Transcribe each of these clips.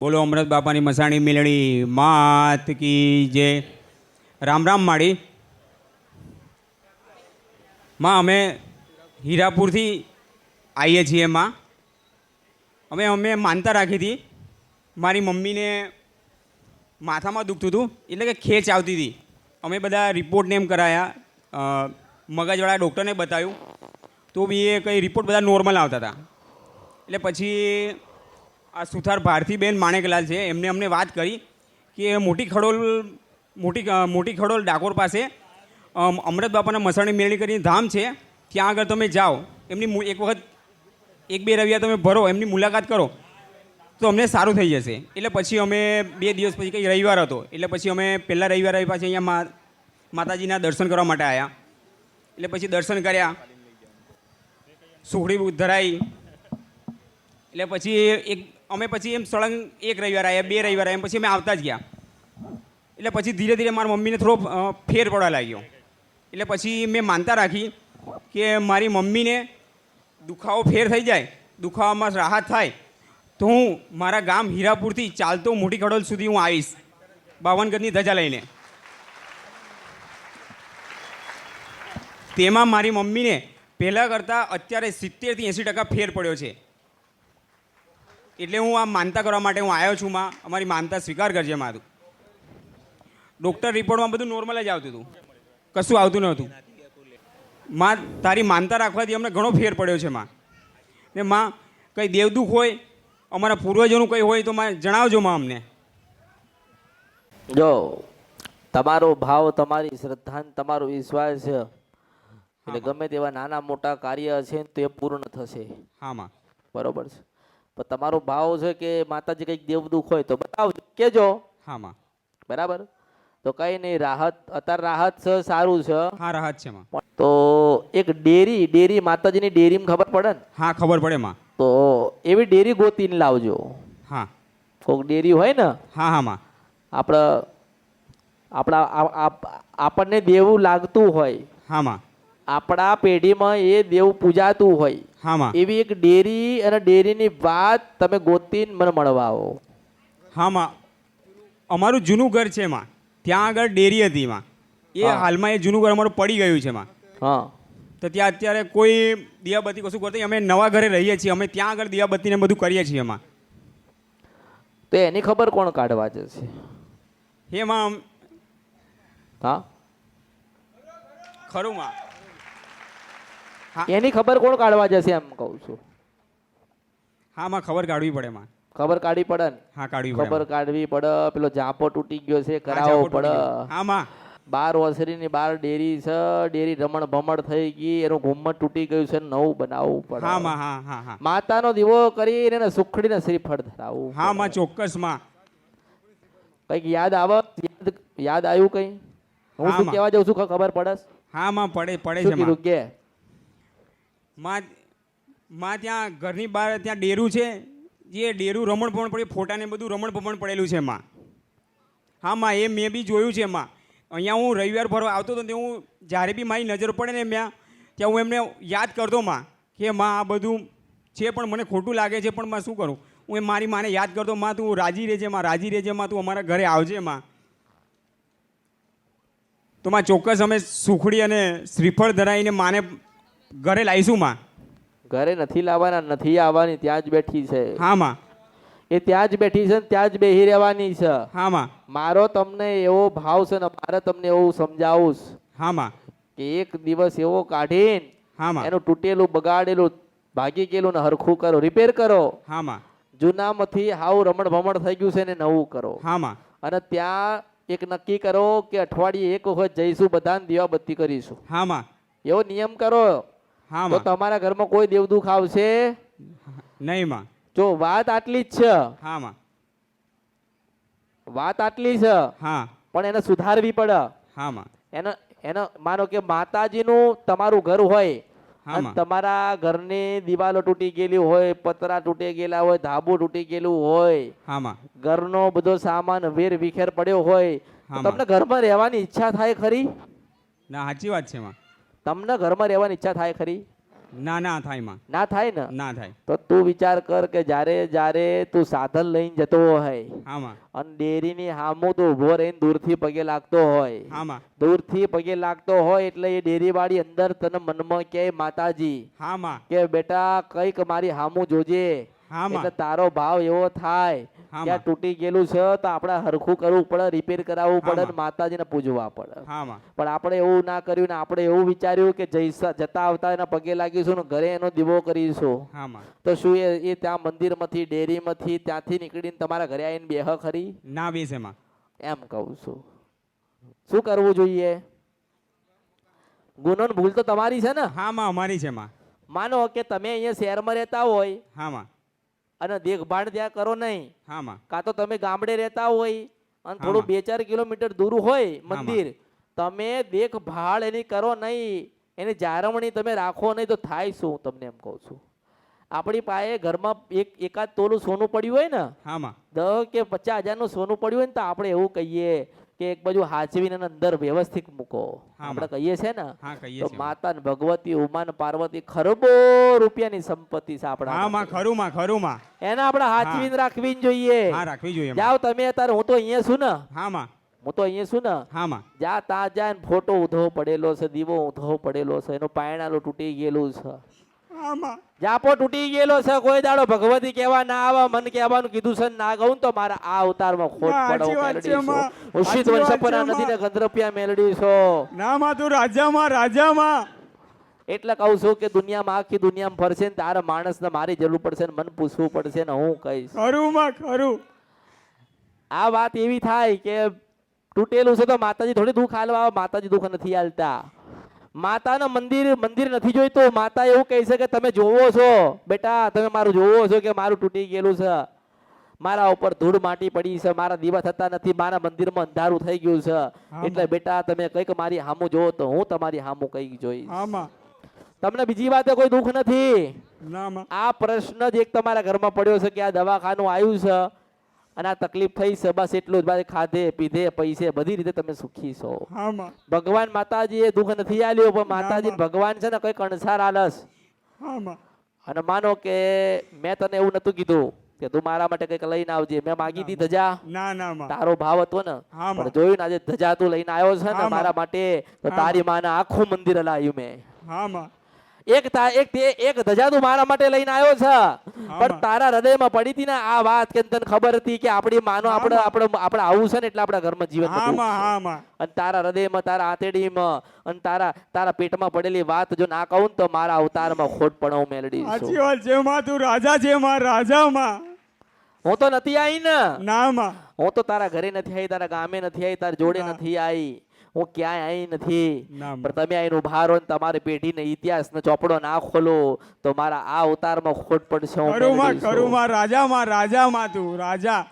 બોલો અમૃત બાપાની મસાણી મિલણી માત કી જે રામ રામ માળી. માં, અમે હીરાપુરથી આવીએ છીએ માં. અમે અમે માનતા રાખી હતી. મારી મમ્મીને માથામાં દુખતું હતું, એટલે કે ખેંચ આવતી હતી. અમે બધા રિપોર્ટને એમ કરાયા. મગજવાળા ડૉક્ટરને બતાવ્યું. તો બી એ કંઈ રિપોર્ટ બધા નોર્મલ આવતા હતા. એટલે પછી આ સુથાર ભારતીબેન માણેકલાલ છે. એમને અમને વાત કરી કે મોટી ખડોલ મોટી મોટી ખડોલ ડાકોર પાસે અમ, અમૃત બાપાના મસાણી મેળણી કરીને ધામ છે. ત્યાં આગળ તમે જાઓ એમની એક વખત એક બે રવિવાર તમે ભરો એમની મુલાકાત કરો તો અમને સારું થઈ જશે. એટલે પછી અમે બે દિવસ પછી કંઈ રવિવાર હતો. એટલે પછી અમે પહેલાં રવિવાર આવી પાછી અહીંયા માતાજીના દર્શન કરવા માટે આવ્યા એટલે પછી દર્શન કર્યા. સુખડી ધરાઈ એટલે પછી એક અમે પછી એમ સળંગ એક રવિવાર આવ્યા બે રવિવાર આવ્યા પછી અમે આવતા જ ગયા. એટલે પછી ધીરે ધીરે મારા મમ્મીને થોડો ફેર પડવા લાગ્યો. એટલે પછી મેં માનતા રાખી કે મારી મમ્મીને દુખાવો ફેર થઈ જાય, દુખાવામાં રાહત થાય, તો હું મારા ગામ હીરાપુરથી ચાલતો મોટી ખડોલ સુધી હું આવીશ બાવનગઢની ધજા લઈને. તેમાં મારી મમ્મીને પહેલાં કરતાં અત્યારે સિત્તેરથી એંસી ટકા ફેર પડ્યો છે. એટલે હું આ માનતા કરવા માટે હું આવ્યો છું માં. અમારી માનતા સ્વીકાર કરજે મારું ડૉક્ટર રિપોર્ટમાં બધું નોર્મલ જ આવતું હતું. કશું આવતું નહોતું. માં તારી માનતા રાખવાથી અમને ઘણો ફેર પડ્યો છે માં. ને માં કંઈ દેવદુખ હોય અમારા પૂર્વજોનું કંઈ હોય તો માં જણાવજો માં અમને. જો તમારો ભાવ તમારી શ્રદ્ધા તમારો વિશ્વાસ એટલે ગમે તેવા નાના મોટા કાર્ય છે તો એ પૂર્ણ થશે. હા માં. બરોબર છે. પણ તમારો ભાવ છે કે માતાજી કંઈક દેવદુખ હોય તો બતાવજો. કેજો હા માં બરાબર? તો કઈ નહીં રાહત અત્યારે રાહત છે સારું છે. હા રાહત છે માં. તો એક ડેરી ડેરી માતાજીની ડેરીમાં ખબર પડે ને? હા ખબર પડે માં. તો એવી ડેરી ગોતીને લાવજો. હા. કોક ડેરી હોય ને? હા હા માં. આપણે આપણા આપણને દેવું લાગતું હોય. હા માં. આપણા પેઢીમાં એ દેવ પૂજાતું હોય. હા માં એવી એક ડેરી અને ડેરીની વાત તમે ગોતીને મને મળવા આવો હામાં. અમારું જૂનું ઘર છે એમાં. ત્યાં આગળ ડેરી હતી એમાં. એ હાલમાં એ જૂનું ઘર અમારું પડી ગયું છે એમાં. હા. તો ત્યાં અત્યારે કોઈ દિયાબત્તી કશું કરતી અમે નવા ઘરે રહીએ છીએ. અમે ત્યાં આગળ દિયાબત્તીને બધું કરીએ છીએ એમાં. તો એની ખબર કોણ કાઢવા જશે? એમાં હા. ખરું માં એની ખબર કોણ કાઢવા જશે એમ કહું છું. હા માં ખબર કાઢવી પડે માં ખબર કાઢવી પડે ને? હા કાઢવી પડે ખબર કાઢવી પડે. પેલો જાપો તૂટી ગયો છે કરાવવો પડે. હા માં બાર ઓસરીની બાર ડેરી છે ડેરી રમણ ભમણ થઈ ગઈ એનું ઘુમ્મટ તૂટી ગયું છે નવું બનાવવું પડે. હા માં હા હા હા. માતાનો દીવો કરીને એને સુખડીને શ્રીફળ ધરાવવું હા. માં ચોક્કસમાં કંઈક યાદ આવે? યાદ યાદ આવ્યું કઈ? હું શું કહેવા જાઉં છું ખબર પડે? હા માં પડે પડે છે કે માં માં ત્યાં ઘરની બહાર ત્યાં ડેરું છે, જે ડેરું રમણ ભમણ પડ્યું ફોટાને બધું રમણ ભમણ પડેલું છે માં હા, માં, એ મેં બી જોયું છે માં અહીંયા હું રવિવાર ફરવા આવતો હતો તે હું જ્યારે બી મારી નજર પડે ને મેં ત્યાં હું એમને યાદ કરતો માં, કે માં, આ બધું છે પણ મને ખોટું લાગે છે, પણ માં શું કરું? હું એ મારી માને યાદ કરતો, માં, તું રાજી રહેજે, માં, રાજી રહેજે, માં, તું અમારા ઘરે આવજે, માં. તો માં ચોક્કસ અમે સુખડી અને શ્રીફળ ધરાઈને માને ઘરે લાવીશું માં. ઘરે નથી લાવવાના નથી આવવાની ત્યાં જ બેઠી છે. હા માં. એ ત્યાં જ બેઠી છે ત્યાં જ બેહી રહેવાની છે. હા માં. મારો તમને એવો ભાવ છે ને મારે તમને એવું સમજાવું હા માં. કે એક દિવસ એવો કાઢીને હા માં. એનું તૂટેલું બગાડેલું ભાગી ગયેલું ને હરખું કરો રિપેર કરો. હા માં. જૂનામાંથી હાવ રમણ ભમણ થઈ ગયું છે ને નવું કરો. હા માં. અને ત્યાં એક નક્કી કરો કે અઠવાડિયે એક વખત જઈશું બધાને દીવાબત્તી કરીશું. હા માં. એવો નિયમ કરો. હા તો તમારા ઘરમાં કોઈ દેવદુખ આવશે? નહીં માં જો વાત આટલી જ છે. હા માં વાત આટલી છે. હા. પણ એને સુધારવી પડે. હા માં એનો એનો માનો કે માતાજીનું તમારું ઘર હોય અને તમારા ઘરની દિવાલો તૂટી ગયેલી હોય પતરા તૂટી ગયેલા હોય ધાબુ તૂટી ગયેલું હોય ઘરનો બધો સામાન વેર વિખેર પડ્યો હોય તમને ઘરમાં રહેવાની ઈચ્છા થાય ખરી? ના સાચી વાત છે માં. તમને ઘરમાં રહેવાની ઈચ્છા થાય ખરી? ના ના થાયમાં. ના થાય ને? ના થાય. તો તું વિચાર કર કે જ્યારે જ્યારે તું સાધન લઈને જતો હોય હા માં. અને ડેરીની હામું તું ઊભો રહીને દૂરથી પગે લાગતો હોય. હા માં. દૂરથી પગે લાગતો હોય એટલે એ ડેરીવાળી અંદર તને મનમાં કે માતાજી હામાં કે બેટા કંઈક મારી હામું જોજે. એટલે તારો ભાવ એવો થાય કે તૂટી ગયેલું છે તો આપણે હરખું કરવું પડે રિપેર કરાવવું પડે ને માતાજીને પૂજવા પડે. પણ આપણે એવું ના કર્યું ને આપણે એવું વિચાર્યું કે જઈસા જતા આવતા એના પગે લાગીશું ને ઘરે એનો દીવો કરીશું. તો શું એ એ ત્યાં મંદિરમાંથી ડેરીમાંથી ત્યાંથી નીકળીને તમારા ઘરે આવીને બેહ ખરી? ના બેસે એમ. કહું છું. શું કરવું જોઈએ? ગુનો ભૂલ તો તમારી છે ને? હા માં અમારી છે માં માનો કે તમે અહીંયા શહેરમાં રહેતા હોય હા માં અને દેખભાળ ત્યાં કરો નહીં. હા માં કાં તો તમે ગામડે રહેતા હોય અને થોડું બે ચાર કિલોમીટર દૂર હોય મંદિર તમે દેખભાળ એની કરો નહીં. એની જાળવણી તમે રાખો નહીં તો થાય શું હું તમને એમ કહું છું. આપણી પાસે ઘરમાં એક એકાદ તોલું સોનું પડ્યું હોય ને દસ કે પચાસ હજારનું સોનું પડ્યું હોય ને તો આપણે એવું કહીએ કે એક બાજુ હાચવીને અંદર વ્યવસ્થિત મૂકો. આપણે કહીએ છે ને તો માતા ને ભગવતી ઉમા પાર્વતી ખરબો રૂપિયાની સંપત્તિ છે આપણા હા માં ખરું માં ખરું માં એને આપણે હાચવીને રાખવી જોઈએ. હા રાખવી જોઈએ. જાઓ તમે અત્યારે હું તો અહીંયા છું ને. હા માં. હું તો અહીંયા છું ને. હા માં. જા તા જા ફોટો ઉધો પડેલો છે દીવો ઉધો પડેલો છે એનું પાયણાલું તૂટી ગયેલું છે. હા માં જાપો તૂટી ગયેલો છે કોઈ દાડો ભગવતી કેવા ના આવા મન કહેવાનું કીધું છે ના ગઉં તો મારા આ અવતારમાં ખોટ પડો. ઉષિત વંશપરા છે, નદીને ગંધરપિયા મેલડી છો. ના માં તું રાજામાં રાજામાં. એટલે કહું છું કે દુનિયામાં આખી દુનિયામાં ફરશે ને તારા માણસને મારી જરૂર પડશે ને મન પૂછવું પડશે ને હું કહીશ. ખરું માં ખરું. આ વાત એવી થાય કે તૂટેલું છે તો માતાજી થોડી દુઃખ હાલવા માતાજી દુઃખ નથી હાલતા માતાના મંદિર મંદિર નથી જોઈતું માતા એવું કહે છે કે તમે જોવો છો. બેટા તમે મારું જોવો છો કે મારું તૂટી ગયેલું છે? મારા ઉપર ધૂળ માટી પડી છે મારા દીવા થતા નથી મારા મંદિરમાં અંધારું થઈ ગયું છે. એટલે બેટા તમે કંઈક મારી હામું જોવો તો હું તમારી હામું કઈ જોઈશ. તમને બીજી વાતે કોઈ દુઃખ નથી? આ પ્રશ્ન જ એક તમારા ઘરમાં પડ્યો છે કે આ દવાખાનું આવ્યું છે? અને આ તકલીફ થઈ છે બસ એટલું જ. બાકી ખાધે પીધે પૈસે બધી રીતે તમે સુખી છો. ભગવાન માતાજી એ દુઃખ નથી આલ્યું પણ માતાજી ભગવાન છે ને કઈ કણસાર આલસ. અને માનો કે મેં તને એવું નતું કીધું કે તું મારા માટે કંઈક લઈને આવજે. મેં માગી હતી ધજા. ના ના તારો ભાવ હતો ને. પણ જોયું ને આજે ધજા તું લઈને આવ્યો છે ને મારા માટે તો તારી માના આખું મંદિર હલાવ્યું મેં. હા માં એક એક તે- એક ધજા તું મારા માટે લઈને આવ્યો છે. પણ તારા હૃદયમાં પડી હતી ને આ વાત કે તને ખબર હતી કે આપણી માનો આપણે આપણે આપણે આવું છે ને એટલે આપણા ઘરમાં જીવનમાં માં. અને તારા હૃદયમાં તારા આંતરડીમાં અને તારા તારા પેટમાં પડેલી વાત જો ના કહું ને તો મારા અવતારમાં ખોટ પણ હું મેળડી સાચી છું વાત છે માં. તું રાજા છે માં રાજામાં હું તો નથી આવી ને. ના માં. હું તો તારા ઘરે નથી આવી તારા ગામે નથી આવી તારા જોડે નથી આવી હું ક્યાંય આવી નથી. ના પણ માં. તમે આઈને ઊભા રહો ને તમારી પેઢીને ઇતિહાસનો ચોપડો ના ખોલો તો મારા આ અવતારમાં ખોટ પડશે રાજા માં રાજા માં રાજામાં રાજામાં તું રાજા.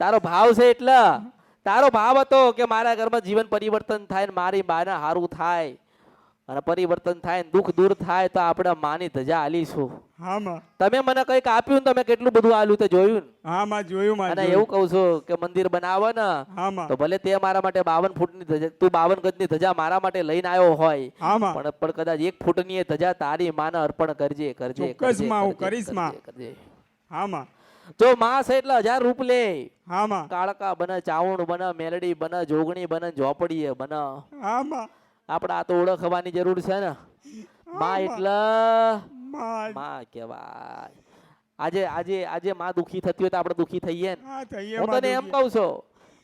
તારો ભાવ છે એટલે? તારો ભાવ હતો કે મારા ઘરમાં જીવન પરિવર્તન થાય ને મારી માને સારું થાય. અને પરિવર્તન થાય ને દુઃખ દૂર થાય તો આપણે માની ધજા આલીશું. હા માં તમે મને કંઈક આપ્યું ને તમે કેટલું બધું આલ્યું તે જોયું ને? હા માં જોયું માં અને એવું કહું છું કે મંદિર બનાવો ને હા માં તો ભલે તે મારા માટે બાવન ફૂટની ધજા તું બાવન ગજની ધજા મારા માટે લઈને આવ્યો હોય હા માં પણ પણ કદાચ એક ફૂટની એ ધજા તારી માને અર્પણ કરજે કરજે ચોક્કસમાં, હું કરીશમાં. કરજે, કરજે. હા માં જો માસ એટલે હજાર રૂપ લે. હા માં કાળકા બને ચાવણ બને મેલડી બને જોગણી બને ઝોપડીએ બને. હા માં આપણે આ તો ઓળખવાની જરૂર છે ને. માં એટલે માં. કહેવાય. આજે આજે આજે માં દુખી થતી હોય તો આપણે દુખી થઈએ ને. હું તને એમ કહું છું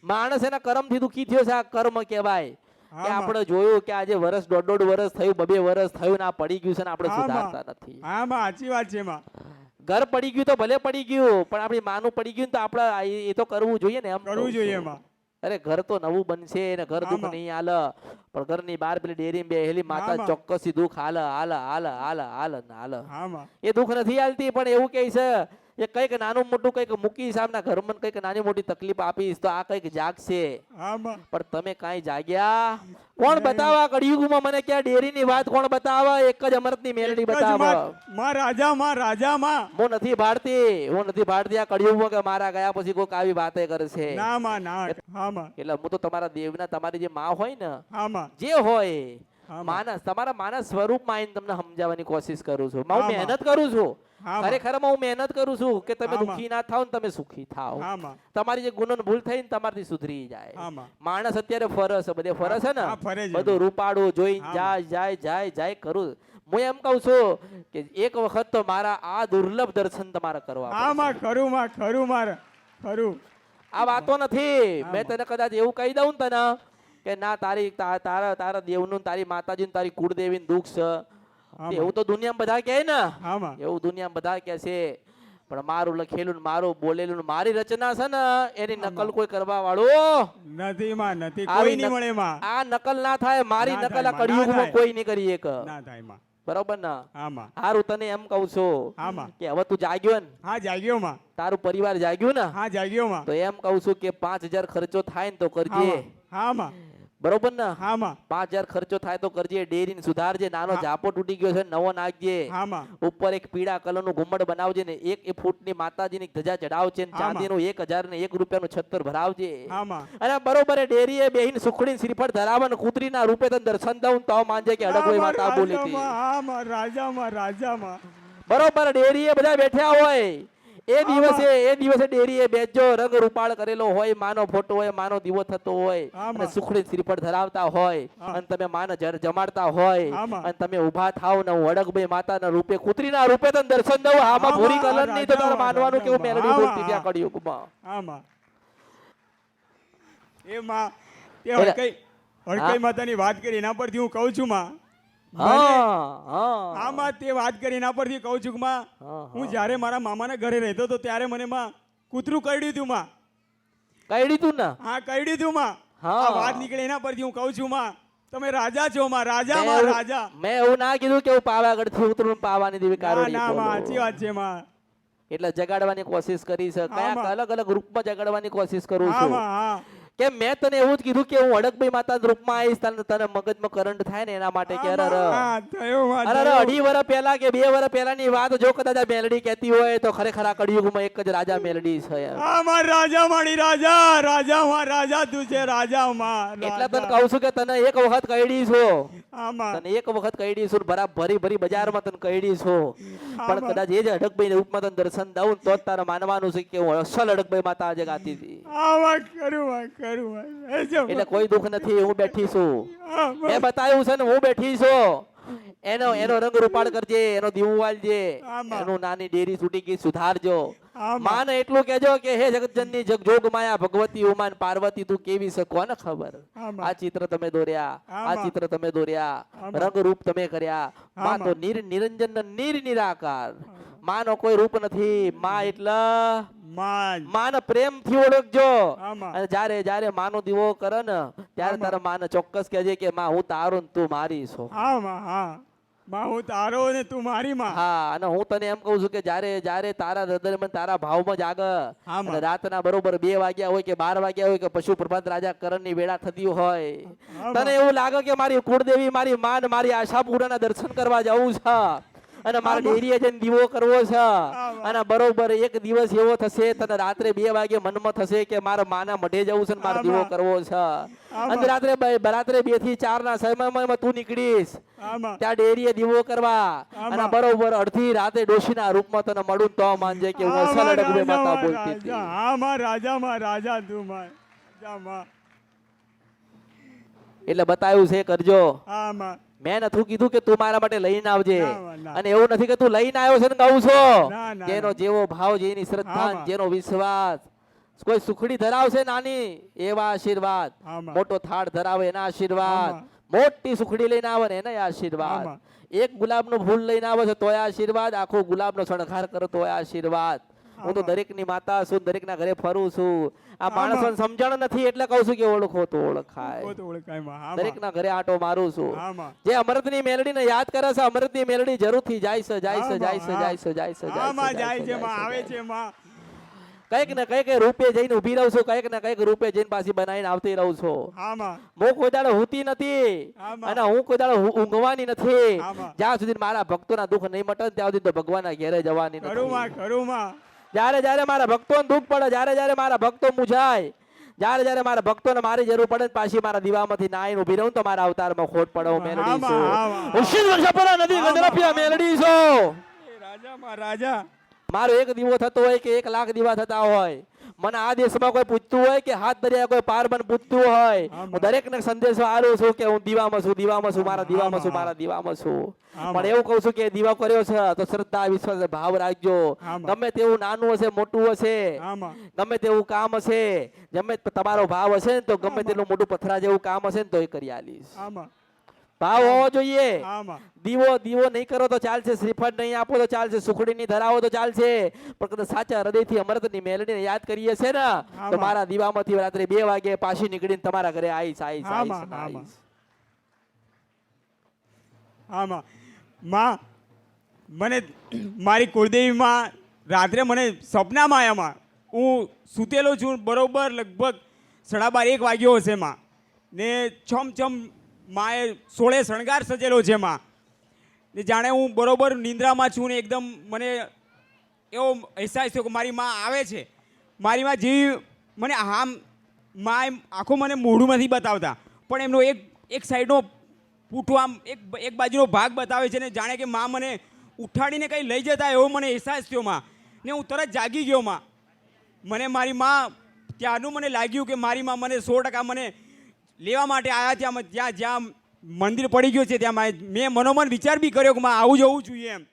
માણસ એના કર્મથી દુખી થયો છે આ કર્મ કહેવાય. કે આપણે જોયું કે આજે વર્ષ દોઢ દોઢ વરસ થયું બબે વર્ષ થયું ને આ પડી ગયું છે ને આપણે સુધારતા નથી. હા માં સાચી વાત છે માં. ઘર પડી ગયું તો ભલે પડી ગયું પણ આપણી માનું પડી ગયું તો આપણે એ તો કરવું જોઈએ ને એમ કરવું જોઈએ. માં. અરે ઘર તો નવું બનશે ને ઘર દુઃખ. નહીં હાલ. પણ ઘરની બહાર પેલી ડેરી બે હેલી માતા ચોક્કસી દુઃખ હાલ હાલ હાલ હાલ હાલ હાલ. એ દુઃખ નથી હાલતી પણ એવું કહે છે એ કંઈક નાનું મોટું કંઈક મૂકીશ આમના ઘરમાં કંઈક નાની મોટી તકલીફ આપીશ તો આ કંઈક જાગશે. પણ તમે કાંઈ જાગ્યા? કોણ બતાવા કળિયુગમાં મને ક્યાં ડેરીની વાત કોણ બતાવે એક જ અમૃતની મેલડી માં માં રાજા માં રાજા માં હું નથી ભાડતી. હું નથી ભાડતી આ કળિયુગમાં કે મારા ગયા પછી કોઈક આવી વાતે કરશે. ના માં ના હા માં એટલે હું તો તમારા દેવના તમારી જે માં હોય ને હા માં જે હોય માનસ તમારા માનસ સ્વરૂપમાં આવીને તમને સમજાવવાની કોશિશ કરું છું. હું મહેનત કરું છું. ખરેખરમાં હું મહેનત કરું છું કે તમે દુઃખી ના થાવ તમે સુખી થાવ. તમારી જે ગુનો ભૂલ થઈ ને તમારથી સુધરી જાય. માણસ અત્યારે ફરસ બધે ફરસ છે ને. બધું રૂપાડું જોઈ જાય જાય જાય જાય કરું. હું એમ કહું છું કે એક વખત તો મારા આ દુર્લભ દર્શન તમારે કરવા હા. માં ખરું માં ખરું માર ખરું આ વાતો નથી. મેં તને કદાચ એવું કહી દઉં ને તને કે ના તારી તારા તારા દેવનું ને તારી માતાજી તારી કુળદેવીનું દુઃખ છે. એવું તો દુનિયામાં બધા કહે ને. એવું દુનિયામાં બધા કહે છે. પણ મારું લખેલું મારું બોલેલું મારી રચના છે ને એની નકલ કોઈ કરવા વાળું નથી માં નથી. કોઈ નહીં મળે માં. આ નકલ ના થાય મારી નકલ આ કળિયુગમાં કોઈ નહીં કરી એક. ના થાયમાં. બરોબર ને? આમાં. હારું તને એમ કહું છું કે હવે તું જાગ્યો ને. હા જાગ્યો માં. તારું પરિવાર જાગ્યું ને? હા જાગ્યો માં. તો એમ કહું છું કે પાંચ હજાર ખર્ચો થાય ને તો કરજે. હા માં. બરોબર ને? પાંચ હજાર ખર્ચો થાય તો કરજે ડેરી સુધારજે. નાનો. જાપો તૂટી ગયો છે નવો નાખજે. ઉપર એક પીળા કલરનું ઘુમ્મડ બનાવજે ને એક એ માતાજી ની ધજા ચડાવજે ચાંદી નું એક હજાર ને એક રૂપિયાનું છત્તર ભરાવજે. અને બરોબર એ બેહીન સુખડી શ્રીફળ ધરાવે ને કૂતરીના રૂપે તને દર્શન દઉં તો માનજે કે અડગોઈ માતા બોલી હતી. રાજામાં, રાજામાં બરોબર ડેરી એ બધા બેઠ્યા હોય. એ દિવસે એ દિવસે ડેરીએ બેજો રંગ રૂપાળ કરેલો હોય માનો ફોટો હોય માનો દીવો થતો હોય અને સુખડી શ્રીફળ ધરાવતા હોય અને તમે માન જમાડતા હોય અને તમે ઊભા થાવ ને હું અડગભાઈ માતાના રૂપે કૂતરીના રૂપે તને દર્શન દઉં આમાં ભૂરી કલર નહીં તો તારે માનવાનું કેવું. મેલડી બોલતી ત્યાં કળિયુગમાં. હા માં એ માં તે હડકઈ હડકઈ માતાની વાત કરી એના પરથી હું કહું છું માં હા માં તે વાત કરી એના પરથી કહું છું માં હું જ્યારે મારા મામાના ઘરે રહેતો હતો ત્યારે મને માં કૂતરું કરડ્યું હતું માં. કરડ્યું તું ને? હા કરડ્યું હતું માં. હા. વાત નીકળે એના પરથી હું કહું છું માં તમે રાજા છો માં રાજા મેં રાજા. મેં એવું ના કીધું કે હું પાવાગઢથી ઉતરું ને પાવાની દેવી કારણ ના માં સાચી વાત છે માં. એટલે જગાડવાની કોશિશ કરી છે કયા અલગ અલગ રૂપમાં જગાડવાની કોશિશ કરું છું. કે મેં તને એવું જ કીધું કે હું અડકભાઈ માતા રૂપમાં આવીશ તને તને મગજમાં કરંટ થાય ને એના માટે કે અરે. અઢી વર્ષ પહેલા કે બે વર્ષ પહેલાની વાત જો કદાચ આ મેલડી કહેતી હોય તો ખરેખર આ કળિયુગમાં એક જ રાજા મેલડી છે અમાર રાજા મારી રાજા રાજા માં રાજા તું છે રાજા માં એટલે તને કહું છું કે તને એક વખત કઈડી છો. તને એક વખત કઈડી છું બરાબર ભરી ભરી બજારમાં તને કઈડી છો. પણ. કદાચ એ જ અડકભાઈ રૂપમાં તને દર્શન દઉં તો જ તારે માનવાનું છે કે હું અસલ અડકભાઈ માતા આજે ગાતી હતી. આ વાત કરું. માં કરું. એટલે કોઈ દુઃખ નથી હું બેઠી છું. મેં બતાવ્યું છે ને હું બેઠી છું. એનો એનો રંગ રૂપાળ કરજે એનો દીવું વાળજે. એનું નાની ડેરી છૂટી ગઈ સુધારજો. માને એટલું કહેજો કે હે જગતજનની જગજોગ માયા ભગવતી ઉમાન પાર્વતી તું કેવી શકો ને ખબર? આ ચિત્ર તમે દોર્યા આ ચિત્ર તમે દોર્યા રંગ રૂપ તમે કર્યા. માં તો નિર નિરંજન નિર નિરાકાર. માનો કોઈ રૂપ નથી. માં એટલે માન. પ્રેમથી ઓળખજો. અને જ્યારે જ્યારે માનો દીવો કરે ને ત્યારે તારા માને ચોક્કસ કહેજે કે માં હું તારો ને તું મારી છો. હા માં હા. માં હું તારો ને તું મારી માં. હા અને હું તને એમ કહું છું કે જ્યારે જ્યારે તારા હૃદયમાં તારા ભાવમાં જાગ અને રાતના બરોબર બે વાગ્યા હોય કે બાર વાગ્યા હોય કે પશુ પ્રભાત રાજા કરણની વેળા થતી હોય તને એવું લાગે કે મારી કુળદેવી મારી માન મારી આશાપુરાના દર્શન કરવા જવું છે? અને મારે. ડેરીએ જઈને દીવો કરવો છે. અને બરોબર એક દિવસ એવો થશે તને રાત્રે બે વાગે મનમાં થશે કે મારા માના મઢે જવું છે મારે દીવો કરવો છે. અને રાત્રે રાત્રે બેથી ચાર ના સમયમાં તું નીકળીશ. ત્યાં ડેરીએ દીવો કરવા. અને બરોબર અડધી રાતે ડોશીના રૂપમાં તને મળું તો માનજે કે હું અસલ અડગવે માતા બોલતી હતી. હા માં રાજા માં રાજા તું માં જા માં એટલે બતાવ્યું છે કરજો. હા માં મેં નથી કીધું કે તું મારા માટે લઈને આવજે. ના, ના. અને એવું નથી કે તું લઈને આવ્યો છે ને કહું છો. જેનો જેવો ભાવ જેની શ્રદ્ધા જેનો વિશ્વાસ. કોઈ સુખડી ધરાવશે નાની? એવા આશીર્વાદ. મોટો થાળ ધરાવે એના આશીર્વાદ. મોટી સુખડી લઈને આવે ને એના આશીર્વાદ. એક એક ગુલાબનું ફૂલ લઈને આવે છે તોય આશીર્વાદ. આખો ગુલાબનો શણગાર કરો તોય આશીર્વાદ. હું તો દરેક દરેકની માતા છું દરેકના ઘરે ફરું છું. આ માણસ માણસોને સમજણ નથી એટલે કહું છું કે ઓળખો તો ઓળખાય. દરેકના ઘરે આટો મારું છું. જે અમૃતની મેલડીને યાદ કરે છે અમૃતની મેલડી જરૂરથી જાય છે જાય છે જાય છે જાય છે જાય છે જાય છે આવે છે માં. કંઈક ને કંઈક રૂપે જઈને ઊભી રહું છું કંઈક ને કંઈક રૂપે જઈને પાછી બનાવીને આવતી રહું છું. હા કોઈ દાડો હુતી નથી. અને હું કોઈ દાડો ઊંઘવાની નથી. જ્યાં સુધી મારા ભક્તોના દુઃખ નહીં મટે ત્યાં સુધી તો ભગવાનના ઘેરે જવાની નથી. જ્યારે જ્યારે મારા ભક્તોને દુઃખ પડે જ્યારે જ્યારે મારા ભક્તો મૂંઝાય જ્યારે જ્યારે મારા ભક્તોને મારી જરૂર પડે પાછી મારા દીવામાંથી નાઈને ઊભી રહું તો મારા અવતારમાં ખોટ પડે હું મેલડી છું. હું શિવ નદી ગંધરપિયા મેલડી છું. રાજા. મારો એક દીવો થતો હોય કે એક લાખ દીવા થતા હોય મને આ દેશમાં કોઈ પૂછતું હોય કે હાથ દરિયા કોઈ પાર મને પૂછતું હોય. હું દરેકને સંદેશો આલું છું કે હું દીવામાં છું દીવામાં છું મારા દીવામાં છું મારા દીવામાં છું પણ એવું કહું છું કે દીવા કર્યો છે તો શ્રદ્ધા વિશ્વાસ ભાવ રાખજો. ગમે તેવું નાનું હશે મોટું હશે ગમે તેવું કામ હશે ગમે તમારો ભાવ હશે ને તો ગમે તેટલું મોટું પથરા જેવું કામ હશે ને તો એ કરી આલીશ ભાવ હોવો જોઈએ. આમાં. દીવો દીવો નહીં કરો તો ચાલશે શ્રીફળ નહીં આપો તો ચાલશે સુખડી ની ધરાવો તો ચાલશે. પણ કદાચ સાચા હૃદયથી અમૃતની મેલડી યાદ કરીએ છે ને તો મારા દીવામાંથી રાત્રે બે વાગે પાછી નીકળીને તમારા ઘરે આવીશ આવીશ આવીશ આમાં, આમાં. માં મને મારી કુળદેવીમાં રાત્રે મને સપનામાં આવ્યામાં હું સૂતેલો છું બરોબર લગભગ સાડા બાર એક વાગ્યો હશે માં. ને છમ છમ માએ સોળે શણગાર સજેલો છે માં ને જાણે હું બરોબર નિંદ્રામાં છું ને એકદમ મને એવો અહેસાસ થયો કે મારી માં આવે છે. મારી માં જેવી મને આમ માં એમ આખો મને મોઢું નથી બતાવતા. પણ એમનો એક એક સાઈડનો પૂઠો આમ એક એક બાજુનો ભાગ બતાવે છે ને જાણે કે માં મને ઉઠાડીને કંઈ લઈ જતા એવો મને અહેસાસ થયો માં. ને હું તરત જાગી ગયો માં. મને મારી માં ત્યારનું મને લાગ્યું કે મારી માં મને સો ટકા મને લેવા માટે આવ્યા ત્યાં જ્યાં જ્યાં મંદિર પડી ગયું છે ત્યાં મેં મનોમન વિચાર બી કર્યો કે માં આવું જવું જોઈએ એમ.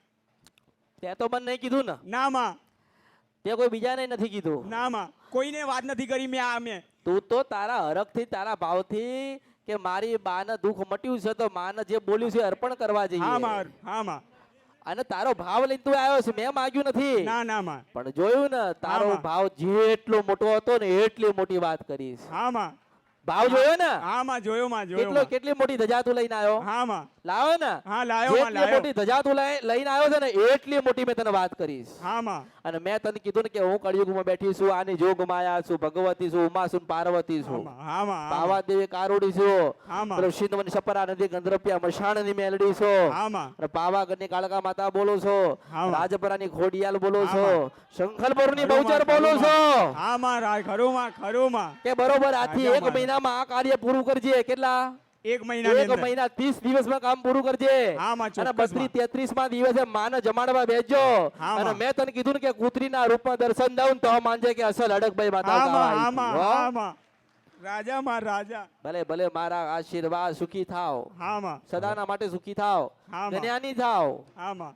તે તો મને નહીં કીધું ને. ના માં. તે કોઈ બીજાને નથી કીધું. ના માં. કોઈને વાત નથી કરી મેં આ મેં. તું તો તારા હરખથી તારા ભાવથી કે મારી બાને દુઃખ મટ્યું છે તો માને જે બોલ્યું છે અર્પણ કરવા હા જઈએ માં હા માં. અને તારો ભાવ લઈને તું આવ્યો છે મેં માગ્યું નથી. ના ના માં. પણ જોયું ને તારો. ભાવ જેટલો મોટો હતો ને એટલી મોટી વાત કરીશ. હા માં. ભાવ જોયો ને? હા માં જોયો માં જોયો કેટલો કેટલી મોટી ધજા તું લઈને આવ્યો? હા માં. લાવ્યો ને? હા લાવ્યો માં લાવ્યો. મોટી ધજા તું લઈને આવ્યો છે ને એટલી મોટી મેં તને વાત કરીશ. હા માં. અને મેં તને કીધું ને કે હું કળિયુગમાં બેઠી છું આની જોગ માયા છું ભગવતી છું ઉમા છું પાર્વતી છું. હા માં હા દેવી કારુડી છું. હા માં. પેલો સિંધવની સપરા નદી ગંધરપિયા મશાણની મેલડી છો. હા માં. અને પાવાગઢની કાળકા માતા બોલો છો. રાજપરા ની ખોડિયાલ બોલો છો. શંખલપુરની બહુચર બોલો છો. હા માં ખરું માં ખરું માં. કે બરોબર આથી એક માં. મહિનામાં આ કાર્ય પૂરું કરજે. કેટલા? એક મહિના એક મહિના ત્રીસ દિવસમાં કામ પૂરું કરજે. અને બત્રીસ તેત્રીસમાં દિવસે માને જમાડવા બેસજો. અને મેં. તને કીધું ને કે કૂતરીના રૂપમાં દર્શન દઉં તો માનજે કે અસલ અડકભાઈ માતા રાજા માં રાજા. ભલે ભલે મારા આશીર્વાદ સુખી થાવ સદાના માટે સુખી થાવ ધન્યાની થાવ હા માં.